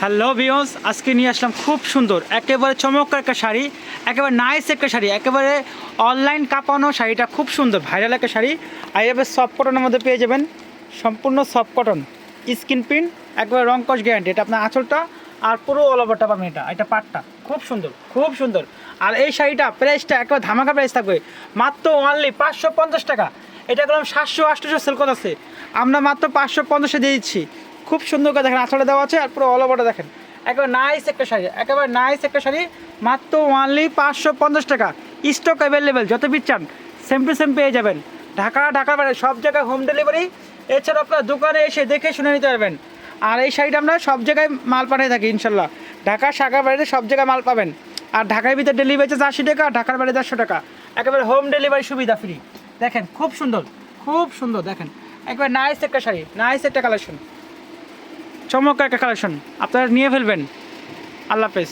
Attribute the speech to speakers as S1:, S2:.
S1: Hello বিয়ন্স আজকে নিয়ে আসলাম খুব সুন্দর, একেবারে চমৎকার একটা শাড়ি, একেবারে নাইস একটা শাড়ি, একেবারে অনলাইন কাঁপানো শাড়িটা খুব সুন্দর ভাইরাল একটা শাড়ি। আর এভাবে সফট কটনের মধ্যে পেয়ে যাবেন, সম্পূর্ণ সফট কটন স্কিন প্রিন্ট একবারে রংকশ গ্যারান্টি এটা আপনার আঁচলটা আর পুরো অল ওভারটা পাবেন এটা এটা পাটটা, খুব সুন্দর খুব সুন্দর। আর এই শাড়িটা প্রাইসটা একবার ধামাকা প্রাইস থাকবে, মাত্র অনলি পাঁচশো পঞ্চাশ টাকা। এটা করলাম সাতশো আটশোশো সেল কত আছে, আমরা মাত্র পাঁচশো পঞ্চাশে দিয়ে দিচ্ছি। খুব সুন্দর করে দেখেন আঁচলে দেওয়া আছে আর পুরো অল ওভারটা দেখেন। একেবারে নাইস একটা শাড়ি, একেবারে নাইস একটা শাড়ি, মাত্র ওয়ানলি পাঁচশো পঞ্চাশ টাকা। স্টক অ্যাভেলেবেল যত পিস চান সেম টু সেম পেয়ে যাবেন। ঢাকা ঢাকার বাইরে সব জায়গায় হোম ডেলিভারি এছাড়া আপনার দোকানে এসে দেখে শুনে নিতে পারবেন। আর এই শাড়িটা আমরা সব জায়গায় মাল পাঠিয়ে থাকি, ইনশাল্লাহ। ঢাকা শাখার বাড়িতে সব জায়গায় মাল পাবেন। আর ঢাকার ভিতরে ডেলিভারি চার্জ আশি টাকা ঢাকার বাইরে চারশো টাকা। একেবারে হোম ডেলিভারি সুবিধা ফ্রি দেখেন, খুব সুন্দর খুব সুন্দর, দেখেন। একবার নাইস একটা শাড়ি নাইস একটা কালেকশন চমৎকার একটা কালেকশন আপনারা নিয়ে ফেলবেন। আল্লাহ হাফেজ।